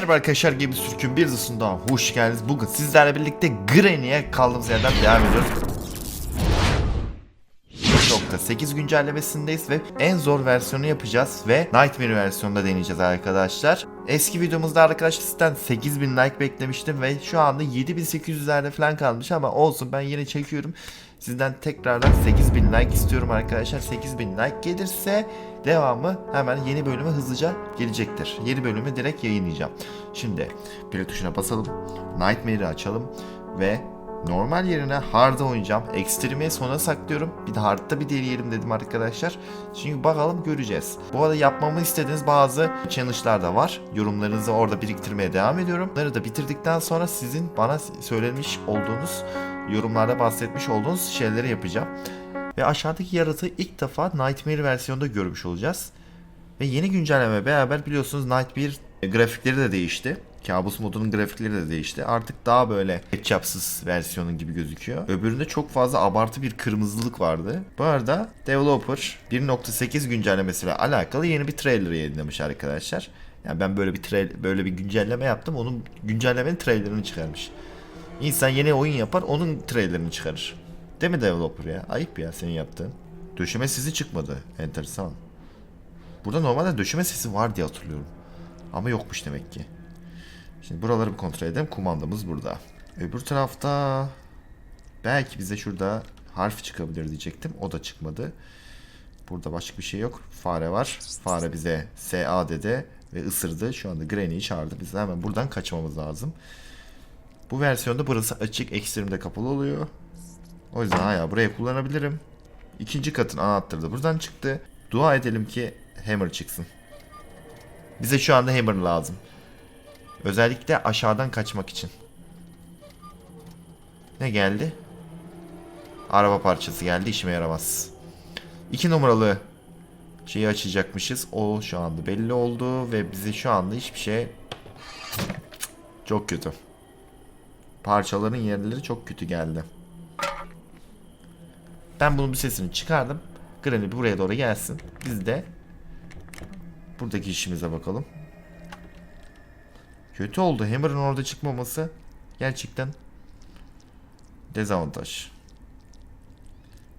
Merhaba arkadaşlar Game Sürkün bir dışında hoş geldiniz. Bugün sizlerle birlikte Granny'e kaldığımız yerden devam ediyoruz. 8 güncellemesindeyiz ve en zor versiyonu yapacağız ve Nightmare versiyonunda deneyeceğiz arkadaşlar. Eski videomuzda arkadaşlar sizden 8000 like beklemiştim ve şu anda 7800'lerde falan kalmış ama olsun ben yine çekiyorum. Sizden tekrardan 8000 like istiyorum arkadaşlar. 8000 like gelirse devamı hemen yeni bölüme hızlıca gelecektir. Yeni bölümü direkt yayınlayacağım. Şimdi play tuşuna basalım. Nightmare'i açalım ve normal yerine hard'a oynayacağım. Extreme'e sona saklıyorum. Bir de hard'da bir deneyelim dedim arkadaşlar. Çünkü bakalım göreceğiz. Bu arada yapmamı istediğiniz bazı challenge'lar da var. Yorumlarınızı orada biriktirmeye devam ediyorum. Bunları da bitirdikten sonra sizin bana söylemiş olduğunuz yorumlarda bahsetmiş olduğunuz şeyleri yapacağım. Ve aşağıdaki yaratığı ilk defa Nightmare versiyonda görmüş olacağız. Ve yeni güncelleme beraber biliyorsunuz Nightmare grafikleri de değişti. Kabus modunun grafikleri de değişti. Artık daha böyle ketçapsız versiyonu gibi gözüküyor. Öbüründe çok fazla abartı bir kırmızılık vardı. Bu arada developer 1.8 güncellemesiyle alakalı yeni bir trailer yayınlamış arkadaşlar. Yani ben böyle bir trail, böyle bir güncelleme yaptım. Onun güncellemenin trailerını çıkarmış. İnsan yeni oyun yapar, onun trailerını çıkarır. Değil mi developer ya? Ayıp ya senin yaptığın. Döşeme sesi çıkmadı. Enteresan. Burada normalde döşeme sesi var diye hatırlıyorum. Ama yokmuş demek ki. Şimdi buraları bir kontrol edelim. Kumandamız burada. Öbür tarafta belki bize şurada harf çıkabilir diyecektim. O da çıkmadı. Burada başka bir şey yok. Fare var. Fare bize SA dedi ve ısırdı. Şu anda Granny'i çağırdı. Biz hemen buradan kaçmamız lazım. Bu versiyonda burası açık, ekstremde kapalı oluyor. O yüzden hala buraya kullanabilirim. İkinci katın anahtarı da buradan çıktı. Dua edelim ki Hammer çıksın. Bize şu anda Hammer lazım. Özellikle aşağıdan kaçmak için. Ne geldi? Araba parçası geldi işime yaramaz. İki numaralı şeyi açacakmışız. O şu anda belli oldu ve bize şu anda hiçbir şey çok kötü. Parçaların yerleri çok kötü geldi. Ben bunun bir sesini çıkardım. Granny buraya doğru gelsin. Biz de buradaki işimize bakalım. Kötü oldu. Hammer'ın orada çıkmaması gerçekten dezavantaj.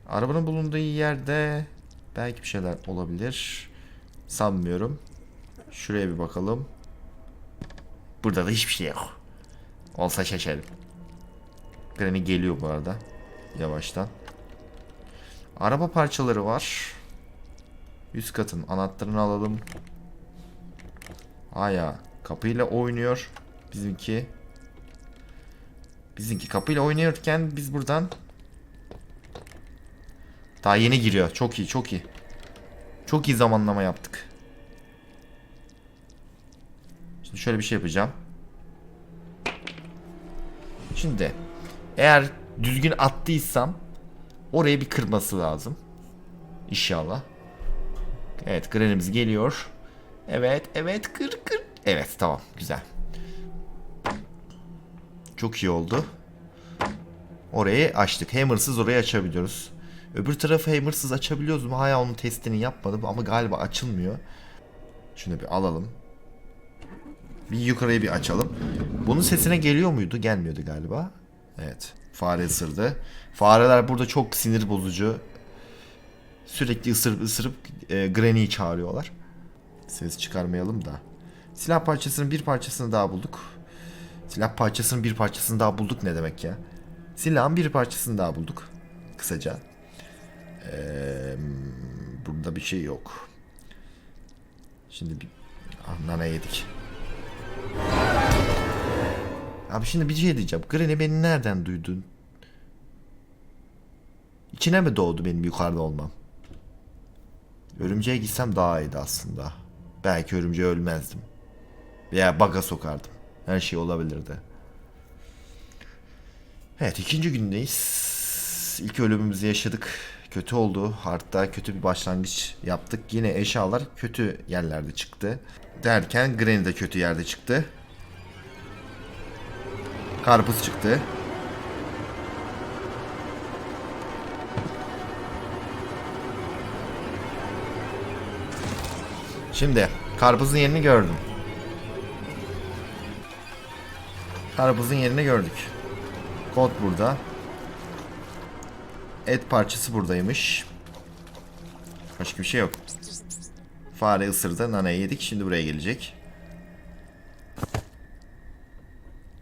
Arabanın bulunduğu yerde belki bir şeyler olabilir. Sanmıyorum. Şuraya bir bakalım. Burada da hiçbir şey yok. Olsa şaşarım. Granny geliyor bu arada. Yavaştan. Araba parçaları var. Üst katın anahtarını alalım. Aya kapıyla oynuyor. Bizimki. Bizimki kapıyla oynuyorken biz buradan daha yeni giriyor. Çok iyi, çok iyi. Çok iyi zamanlama yaptık. Şimdi şöyle bir şey yapacağım. Şimdi eğer düzgün attıysam oraya bir kırması lazım. İnşallah. Evet Granny'miz geliyor. Evet evet kır kır. Evet tamam güzel. Çok iyi oldu. Orayı açtık. Hammer'sız orayı açabiliyoruz. Öbür tarafı hammer'sız açabiliyoruz mu? Hala onun testini yapmadım ama galiba açılmıyor. Şunu bir alalım. Bir yukarıya bir açalım. Bunun sesine geliyor muydu? Gelmiyordu galiba. Evet. Fare ısırdı. Fareler burada çok sinir bozucu. Sürekli ısırıp ısırıp e, Granny'yi çağırıyorlar. Ses çıkarmayalım da. Silah parçasının bir parçasını daha bulduk. Silah parçasının bir parçasını daha bulduk ne demek ya? Silahın bir parçasını daha bulduk. Kısaca. Ee, burada bir şey yok. Şimdi bir ah, nane yedik. Abi şimdi bir şey diyeceğim. Granny beni nereden duydun? İçine mi doğdu benim yukarıda olmam? Örümceğe gitsem daha iyiydi aslında. Belki örümceğe ölmezdim. Veya baga sokardım. Her şey olabilirdi. Evet ikinci gündeyiz. İlk ölümümüzü yaşadık. Kötü oldu. Hard'da kötü bir başlangıç yaptık. Yine eşyalar kötü yerlerde çıktı. Derken Granny de kötü yerde çıktı. Karpuz çıktı. Şimdi karpuzun yerini gördüm. Karpuzun yerini gördük. Kod burada. Et parçası buradaymış. Başka bir şey yok. Fare ısırdı. Nanayı yedik. Şimdi buraya gelecek.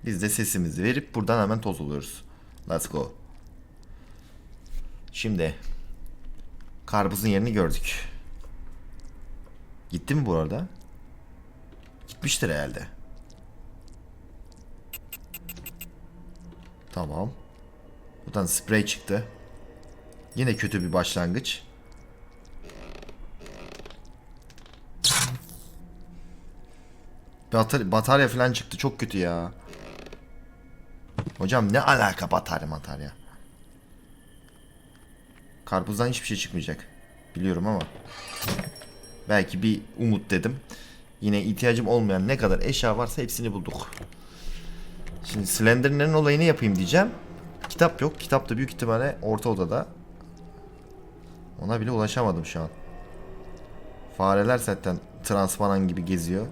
Biz de sesimizi verip buradan hemen toz oluyoruz. Let's go. Şimdi karpuzun yerini gördük. Gitti mi bu arada? Gitmiştir herhalde. Tamam. Buradan sprey çıktı. Yine kötü bir başlangıç. Batar batarya falan çıktı. Çok kötü ya. Hocam ne alaka batarya matarya? Karpuzdan hiçbir şey çıkmayacak. Biliyorum ama. Belki bir umut dedim. Yine ihtiyacım olmayan ne kadar eşya varsa hepsini bulduk. Şimdi Slenderman'ın olayını yapayım diyeceğim. Kitap yok. Kitap da büyük ihtimalle orta odada. Ona bile ulaşamadım şu an. Fareler zaten transparan gibi geziyor.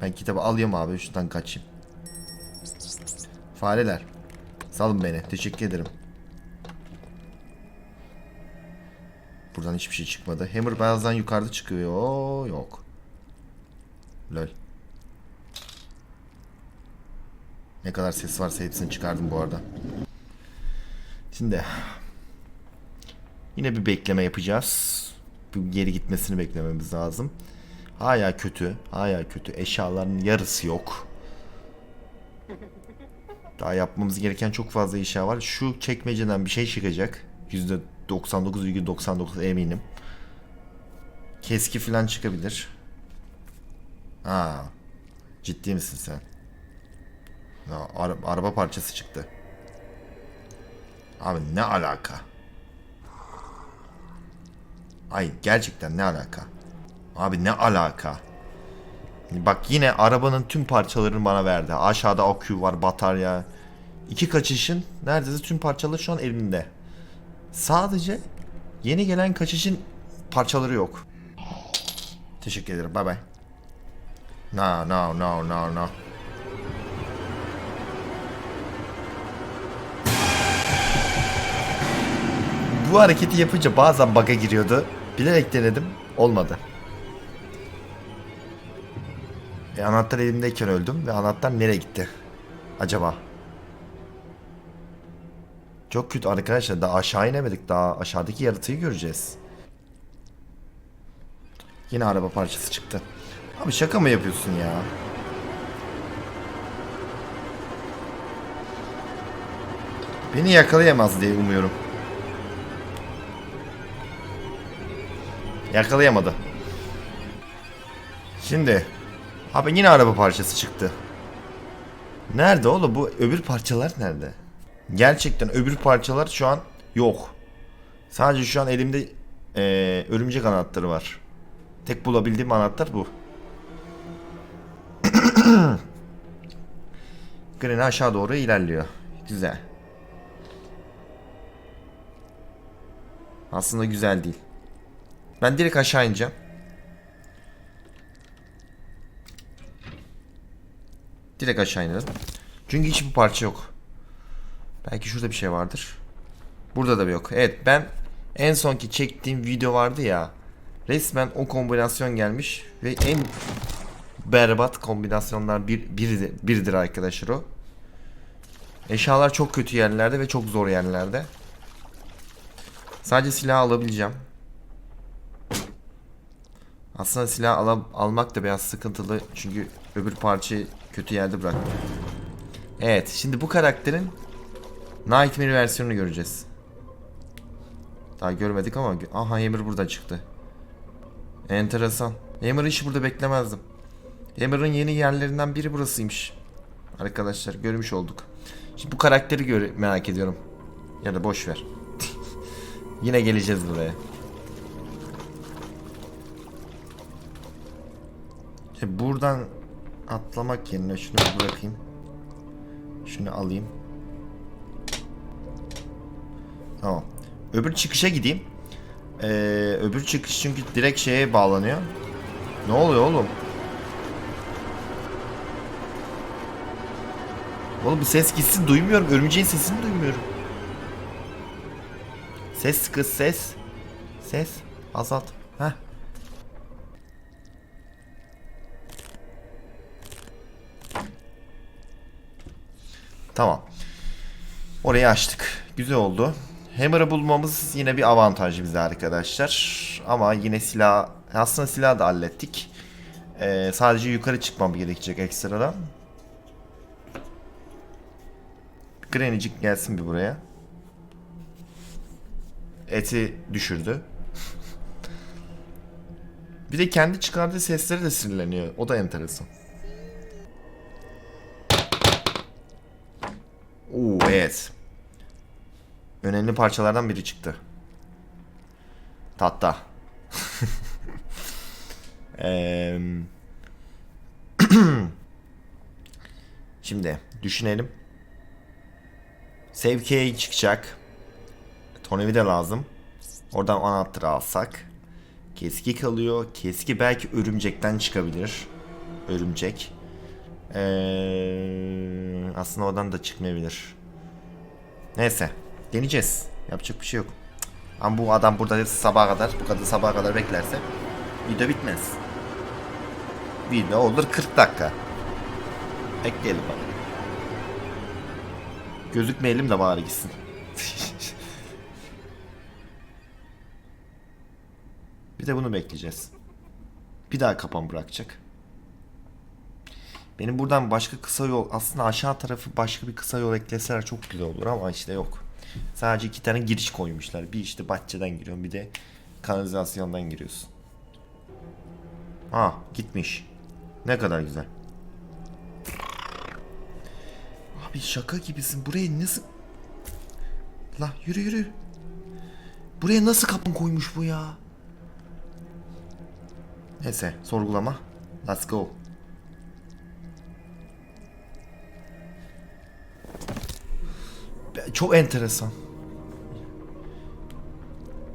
Ben kitabı alayım abi şuradan kaçayım. Fareler. Salın beni. Teşekkür ederim. Buradan hiçbir şey çıkmadı. Hammer bazen yukarıda çıkıyor. Oo, yok. Lol. Ne kadar ses varsa hepsini çıkardım bu arada. Şimdi yine bir bekleme yapacağız. Bu geri gitmesini beklememiz lazım. Hala kötü. Hala kötü. Eşyaların yarısı yok. Daha yapmamız gereken çok fazla eşya var. Şu çekmeceden bir şey çıkacak. %99,99 eminim. Keski falan çıkabilir. Ha. Ciddi misin sen? Ya, ara- araba parçası çıktı. Abi ne alaka? Ay gerçekten ne alaka? Abi ne alaka? Bak yine arabanın tüm parçalarını bana verdi. Aşağıda akü var, batarya. İki kaçışın neredeyse tüm parçaları şu an elimde. Sadece yeni gelen kaçışın parçaları yok. Teşekkür ederim. Bye bye. No, no, no, no, no. Bu hareketi yapınca bazen bug'a giriyordu. Bilerek denedim. Olmadı. E, anahtar elimdeyken öldüm ve anahtar nereye gitti? Acaba? Çok kötü arkadaşlar. Daha aşağı inemedik. Daha aşağıdaki yaratığı göreceğiz. Yine araba parçası çıktı. Abi şaka mı yapıyorsun ya? Beni yakalayamaz diye umuyorum. Yakalayamadı. Şimdi. Abi yine araba parçası çıktı. Nerede oğlum bu öbür parçalar nerede? Gerçekten öbür parçalar şu an yok. Sadece şu an elimde eee, örümcek anahtarı var. Tek bulabildiğim anahtar bu. Gren aşağı doğru ilerliyor. Güzel. Aslında güzel değil. Ben direkt aşağı ineceğim. Direkt aşağı inelim. Çünkü hiçbir parça yok. Belki şurada bir şey vardır. Burada da bir yok. Evet ben en sonki çektiğim video vardı ya. Resmen o kombinasyon gelmiş ve en berbat kombinasyonlar bir, biridir, biridir arkadaşlar o. Eşyalar çok kötü yerlerde ve çok zor yerlerde. Sadece silah alabileceğim. Aslında silah al almak da biraz sıkıntılı çünkü öbür parçayı kötü yerde bıraktım. Evet şimdi bu karakterin Nightmare versiyonunu göreceğiz. Daha görmedik ama aha Hammer burada çıktı. Enteresan. Hammer'ı hiç burada beklemezdim. Hammer'ın yeni yerlerinden biri burasıymış. Arkadaşlar görmüş olduk. Şimdi bu karakteri gör merak ediyorum. Ya da boş ver. Yine geleceğiz buraya. Şimdi buradan atlamak yerine şunu bırakayım. Şunu alayım. Tamam. Öbür çıkışa gideyim. Ee, öbür çıkış çünkü direkt şeye bağlanıyor. Ne oluyor oğlum? Oğlum bu ses gitsin duymuyorum. Örümceğin sesini duymuyorum. Ses kız ses. Ses azalt. Heh. Tamam. Orayı açtık. Güzel oldu. Hammer'ı bulmamız yine bir avantaj bize arkadaşlar. Ama yine silah... Aslında silahı da hallettik. Ee, sadece yukarı çıkmam gerekecek ekstradan. Grenicik gelsin bir buraya. Eti düşürdü. bir de kendi çıkardığı sesleri de sinirleniyor. O da enteresan. Evet. Önemli parçalardan biri çıktı. Tatta. Şimdi düşünelim. Key çıkacak. Tornavida lazım. Oradan anahtarı alsak. Keski kalıyor. Keski belki örümcekten çıkabilir. Örümcek. Ee, aslında oradan da çıkmayabilir. Neyse. Deneyeceğiz. Yapacak bir şey yok. Ama bu adam burada sabaha kadar, bu kadar sabaha kadar beklerse video bitmez. Video olur 40 dakika. Bekleyelim bak. Gözükmeyelim de bari gitsin. bir de bunu bekleyeceğiz. Bir daha kapan bırakacak. Benim buradan başka kısa yol aslında aşağı tarafı başka bir kısa yol ekleseler çok güzel olur ama işte yok. Sadece iki tane giriş koymuşlar. Bir işte bahçeden giriyorsun bir de kanalizasyondan giriyorsun. Ha gitmiş. Ne kadar güzel. Abi şaka gibisin. Buraya nasıl... La yürü yürü. Buraya nasıl kapın koymuş bu ya? Neyse sorgulama. Let's go. Çok enteresan.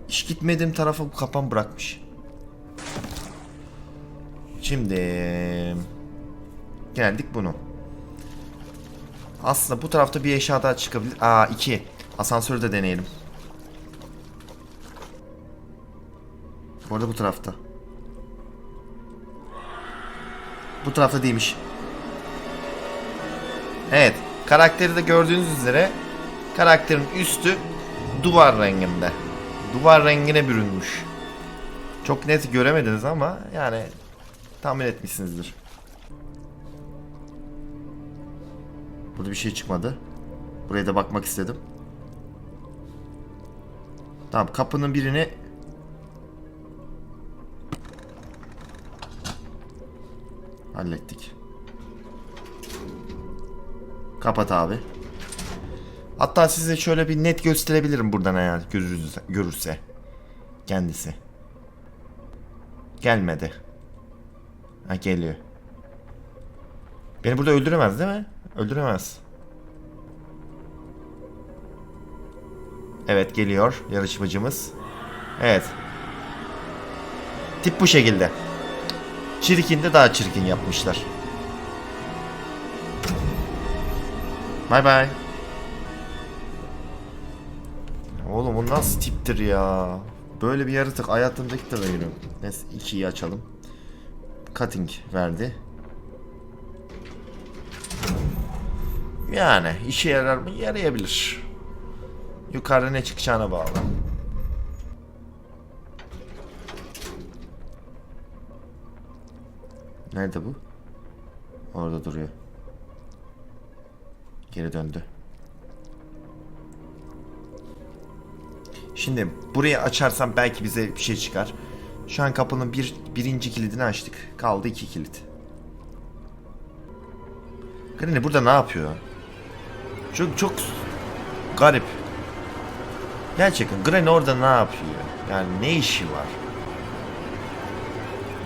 Hiç gitmediğim tarafa bu kapan bırakmış. Şimdi geldik bunu. Aslında bu tarafta bir eşya daha çıkabilir. Aa iki. Asansörü de deneyelim. Bu arada bu tarafta. Bu tarafta değilmiş. Evet. Karakteri de gördüğünüz üzere karakterin üstü duvar renginde. Duvar rengine bürünmüş. Çok net göremediniz ama yani tahmin etmişsinizdir. Burada bir şey çıkmadı. Buraya da bakmak istedim. Tamam kapının birini hallettik. Kapat abi. Hatta size şöyle bir net gösterebilirim buradan eğer görürse, görürse. Kendisi. Gelmedi. Ha geliyor. Beni burada öldüremez değil mi? Öldüremez. Evet geliyor yarışmacımız. Evet. Tip bu şekilde. Çirkin de daha çirkin yapmışlar. Bay bay. Oğlum bu nasıl tiptir ya? Böyle bir yaratık hayatımda ilk defa görüyorum. Neyse 2'yi açalım. Cutting verdi. Yani işe yarar mı? Yarayabilir. Yukarıda ne çıkacağına bağlı. Nerede bu? Orada duruyor. Geri döndü. Şimdi burayı açarsam belki bize bir şey çıkar. Şu an kapının bir, birinci kilidini açtık. Kaldı iki kilit. Granny burada ne yapıyor? Çok çok garip. Gerçekten Granny orada ne yapıyor? Yani ne işi var?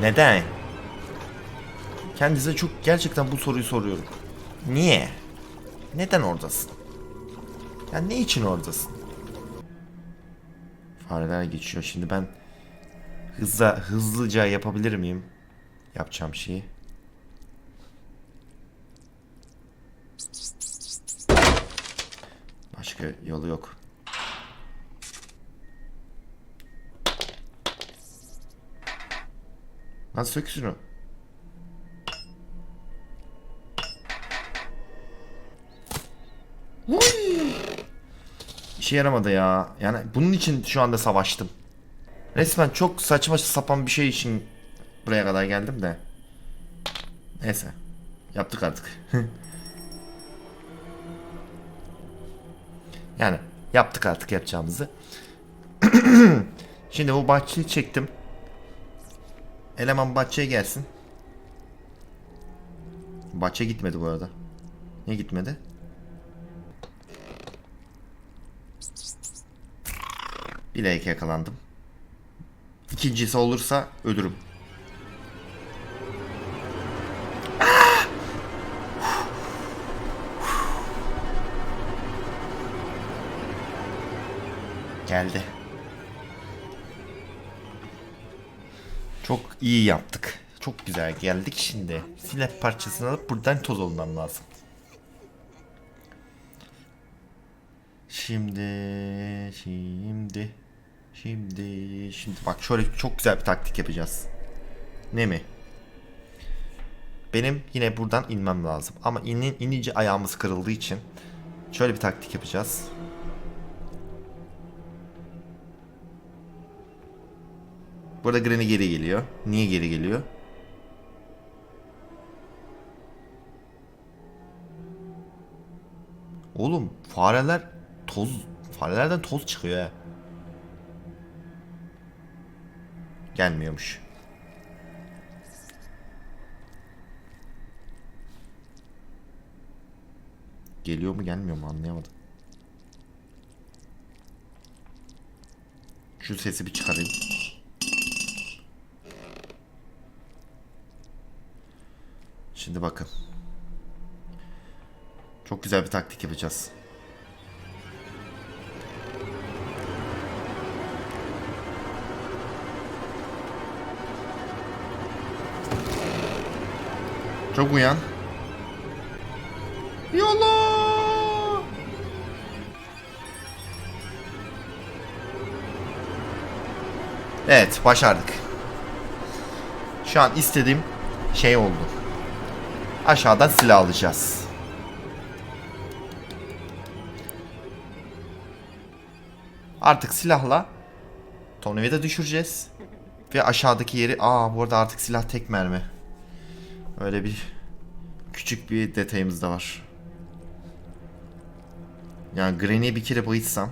Neden? Kendinize çok gerçekten bu soruyu soruyorum. Niye? Neden oradasın? Yani ne için oradasın? paralel geçiyor. Şimdi ben hızla hızlıca yapabilir miyim? Yapacağım şeyi. Başka yolu yok. Lan sök şunu. İşe yaramadı ya. Yani bunun için şu anda savaştım. Resmen çok saçma sapan bir şey için buraya kadar geldim de. Neyse. Yaptık artık. yani yaptık artık yapacağımızı. Şimdi bu bahçeyi çektim. Eleman bahçeye gelsin. Bahçe gitmedi bu arada. Niye gitmedi? Bilerek yakalandım. İkincisi olursa ölürüm. Geldi. Çok iyi yaptık. Çok güzel geldik şimdi. Silah parçasını alıp buradan toz olmam lazım. Şimdi, şimdi, şimdi, şimdi bak şöyle çok güzel bir taktik yapacağız. Ne mi? Benim yine buradan inmem lazım. Ama inin, inince ayağımız kırıldığı için şöyle bir taktik yapacağız. Burada Granny geri geliyor. Niye geri geliyor? Oğlum fareler toz farelerden toz çıkıyor ha. Gelmiyormuş. Geliyor mu gelmiyor mu anlayamadım. Şu sesi bir çıkarayım. Şimdi bakın. Çok güzel bir taktik yapacağız. Çok uyan. Yola. Evet, başardık. Şu an istediğim şey oldu. Aşağıdan silah alacağız. Artık silahla tornavida düşüreceğiz. Ve aşağıdaki yeri... Aa bu arada artık silah tek mermi. Öyle bir küçük bir detayımız da var. Yani Granny'e bir kere bayıtsam.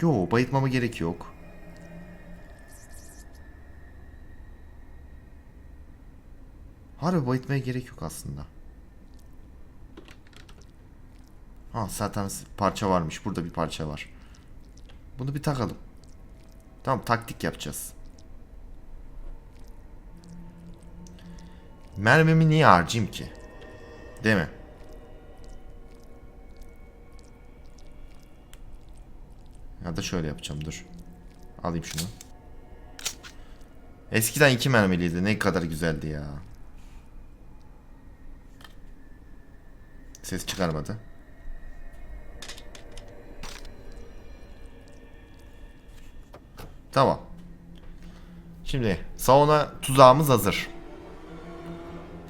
Yo bayıtmama gerek yok. Harbi bayıtmaya gerek yok aslında. Ha zaten parça varmış. Burada bir parça var. Bunu bir takalım. Tamam taktik yapacağız. Mermimi niye harcayayım ki? Değil mi? Ya da şöyle yapacağım dur. Alayım şunu. Eskiden iki mermiliydi. Ne kadar güzeldi ya. Ses çıkarmadı. Tamam. Şimdi sauna tuzağımız hazır.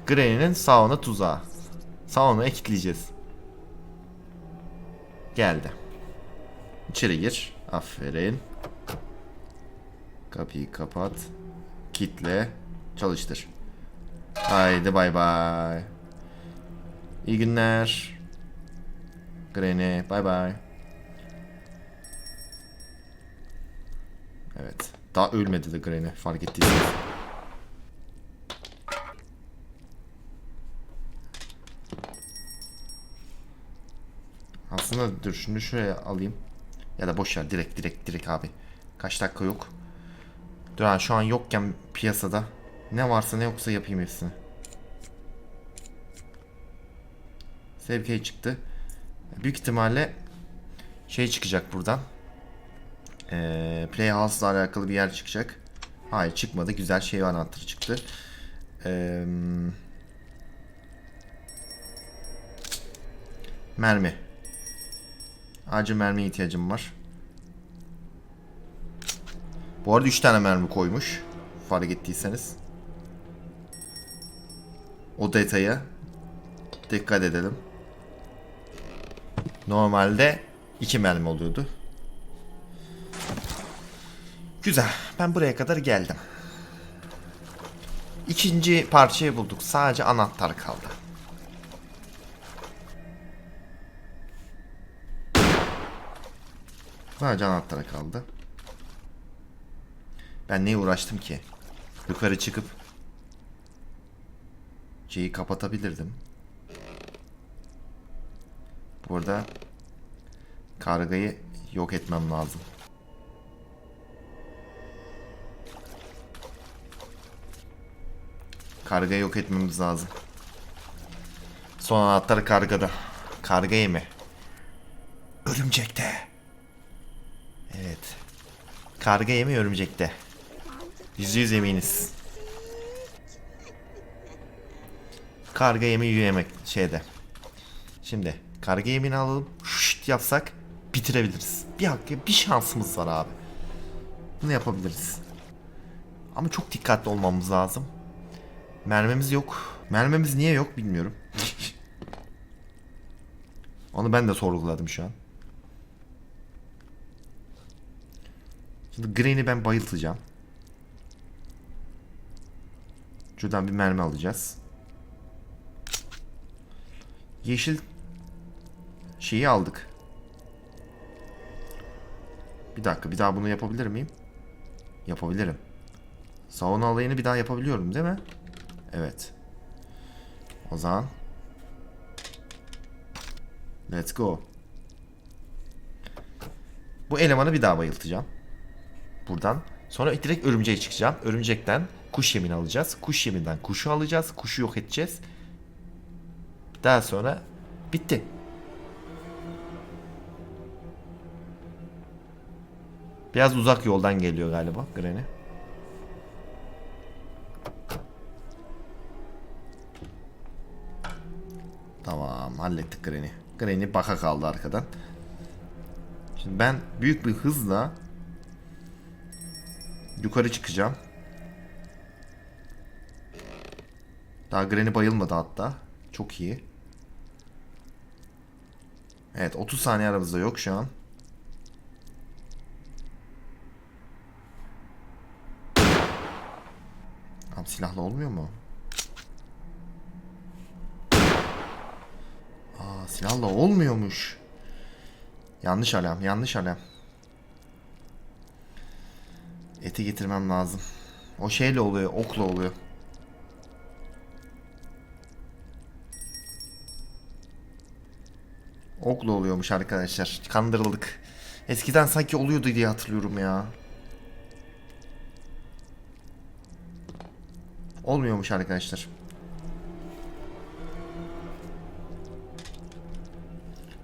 Granny'nin sauna tuzağı. Saunaya kilitleyeceğiz. Geldi. İçeri gir. Aferin. Kapıyı kapat. Kitle. Çalıştır. Haydi bay bay. İyi günler. Granny bay bay. Evet. Daha ölmedi de Granny fark ettiyseniz. Aslında dur şunu şuraya alayım. Ya da boş ver direkt direkt direkt abi. Kaç dakika yok. Dur ha şu an yokken piyasada ne varsa ne yoksa yapayım hepsini. Sevkiye çıktı. Büyük ihtimalle şey çıkacak buradan. Ee, Playhouse ile alakalı bir yer çıkacak. Hayır çıkmadı. Güzel şey anahtarı çıktı. Ee, mermi. Acil mermiye ihtiyacım var. Bu arada 3 tane mermi koymuş. Fark ettiyseniz. O detaya dikkat edelim. Normalde 2 mermi oluyordu. Güzel. Ben buraya kadar geldim. İkinci parçayı bulduk. Sadece anahtar kaldı. Sadece anahtar kaldı. Ben neye uğraştım ki? Yukarı çıkıp şeyi kapatabilirdim. Burada kargayı yok etmem lazım. Kargayı yok etmemiz lazım. Son anahtar kargada. Karga yemi. Örümcekte. Evet. Karga yemi örümcekte. Yüzde yüz eminiz. Karga yemi yemek şeyde. Şimdi karga yemini alalım. Şşt yapsak bitirebiliriz. Bir hakkı bir şansımız var abi. Bunu yapabiliriz. Ama çok dikkatli olmamız lazım. Mermimiz yok. Mermimiz niye yok bilmiyorum. Onu ben de sorguladım şu an. Green'i ben bayıltacağım. Şuradan bir mermi alacağız. Yeşil şeyi aldık. Bir dakika bir daha bunu yapabilir miyim? Yapabilirim. Sauna alayını bir daha yapabiliyorum değil mi? Evet. O zaman Let's go. Bu elemanı bir daha bayıltacağım. Buradan. Sonra direkt örümceğe çıkacağım. Örümcekten kuş yemini alacağız. Kuş yeminden kuşu alacağız. Kuşu yok edeceğiz. Daha sonra bitti. Biraz uzak yoldan geliyor galiba Granny. Tamam hallettik Granny. Granny baka kaldı arkadan. Şimdi ben büyük bir hızla yukarı çıkacağım. Daha Granny bayılmadı hatta. Çok iyi. Evet 30 saniye aramızda yok şu an. Abi silahla olmuyor mu? Aa silahla olmuyormuş. Yanlış alarm, yanlış alarm. Eti getirmem lazım. O şeyle oluyor, okla oluyor. Okla oluyormuş arkadaşlar. Kandırıldık. Eskiden sanki oluyordu diye hatırlıyorum ya. Olmuyormuş arkadaşlar.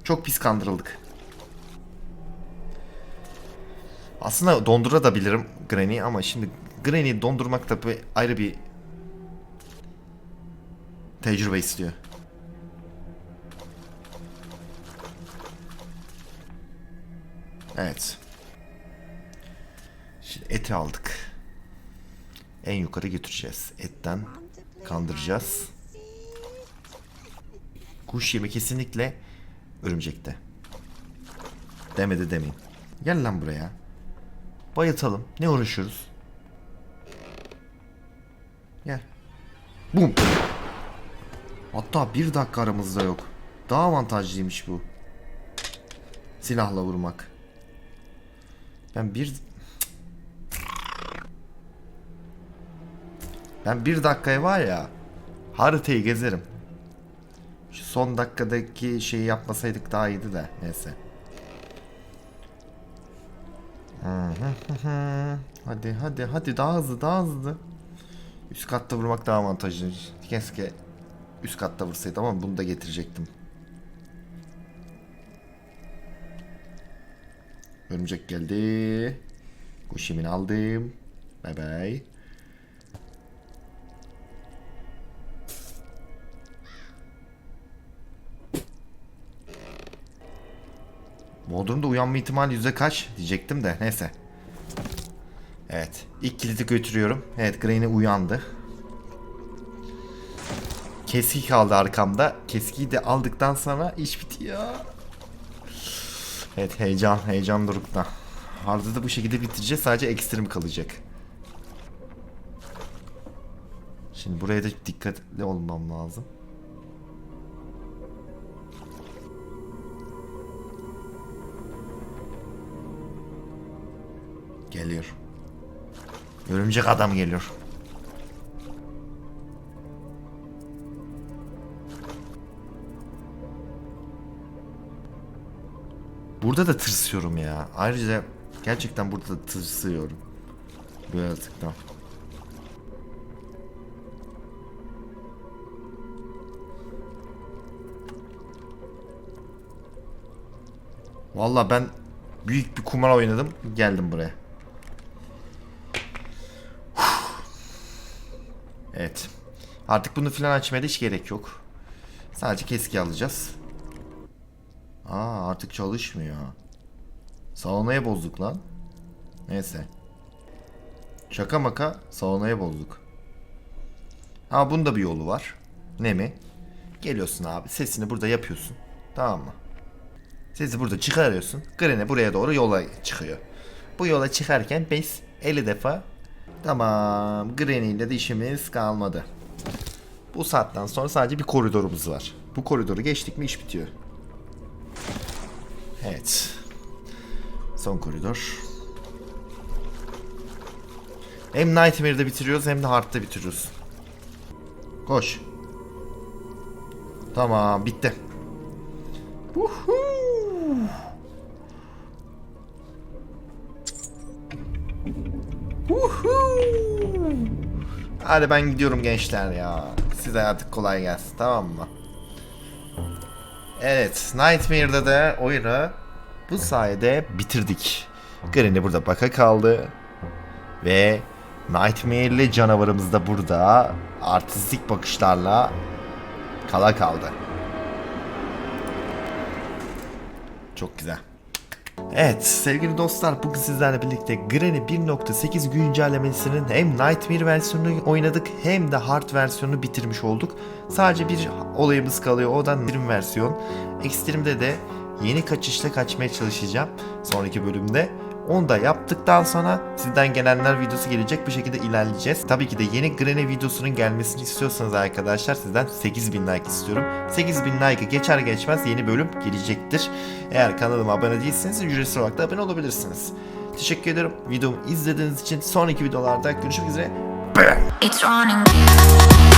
Çok pis kandırıldık. Aslında dondurabilirim Granny ama şimdi Granny dondurmak da ayrı bir tecrübe istiyor. Evet. Şimdi eti aldık. En yukarı götüreceğiz. Etten kandıracağız. Kuş yemi kesinlikle örümcekte. Demedi demeyin. Gel lan buraya. Bayıtalım. Ne uğraşıyoruz? Gel. Bum. Hatta bir dakika aramızda yok. Daha avantajlıymış bu. Silahla vurmak. Ben bir... Ben bir dakikaya var ya haritayı gezerim. Şu son dakikadaki şeyi yapmasaydık daha iyiydi de neyse. Hadi hadi hadi daha hızlı daha hızlı. Üst katta vurmak daha avantajlı. Keşke üst katta vursaydım ama bunu da getirecektim. Örümcek geldi. Kuş yemini aldım. Bay bay. Bodrum'da uyanma ihtimali yüzde kaç diyecektim de neyse. Evet. ilk kilidi götürüyorum. Evet Granny uyandı. Keski kaldı arkamda. Keskiyi de aldıktan sonra iş bitiyor. Evet heyecan. Heyecan dorukta. Hard'ı da bu şekilde bitireceğiz. Sadece ekstrem kalacak. Şimdi buraya da dikkatli olmam lazım. Örümcek adam geliyor. Burada da tırsıyorum ya. Ayrıca gerçekten burada da tırsıyorum. Bu yaratıktan. Valla ben büyük bir kumar oynadım. Geldim buraya. Artık bunu filan açmaya da hiç gerek yok. Sadece keski alacağız. Aa artık çalışmıyor. Saunaya bozduk lan. Neyse. Şaka maka saunaya bozduk. Ha bunun da bir yolu var. Ne mi? Geliyorsun abi sesini burada yapıyorsun. Tamam mı? Sesi burada çıkarıyorsun. Granny buraya doğru yola çıkıyor. Bu yola çıkarken biz 50 defa tamam Granny ile de işimiz kalmadı. Bu saatten sonra sadece bir koridorumuz var. Bu koridoru geçtik mi iş bitiyor. Evet. Son koridor. Hem Nightmare'da bitiriyoruz hem de Hard'da bitiriyoruz. Koş. Tamam bitti. Woohoo! Woohoo! Hadi ben gidiyorum gençler ya. Size artık kolay gelsin tamam mı? Evet, Nightmare'da da oyunu bu sayede bitirdik. Granny burada baka kaldı. Ve Nightmare'li canavarımız da burada artistik bakışlarla kala kaldı. Çok güzel. Evet sevgili dostlar bugün sizlerle birlikte Granny 1.8 güncellemesinin hem Nightmare versiyonunu oynadık hem de Hard versiyonunu bitirmiş olduk. Sadece bir olayımız kalıyor o da Extreme versiyon. Extreme'de de yeni kaçışla kaçmaya çalışacağım sonraki bölümde. Onu da yaptıktan sonra sizden gelenler videosu gelecek bu şekilde ilerleyeceğiz. Tabii ki de yeni Granny videosunun gelmesini istiyorsanız arkadaşlar sizden 8000 like istiyorum. 8000 like'ı geçer geçmez yeni bölüm gelecektir. Eğer kanalıma abone değilseniz ücretsiz olarak da abone olabilirsiniz. Teşekkür ederim videomu izlediğiniz için sonraki videolarda görüşmek üzere. It's running.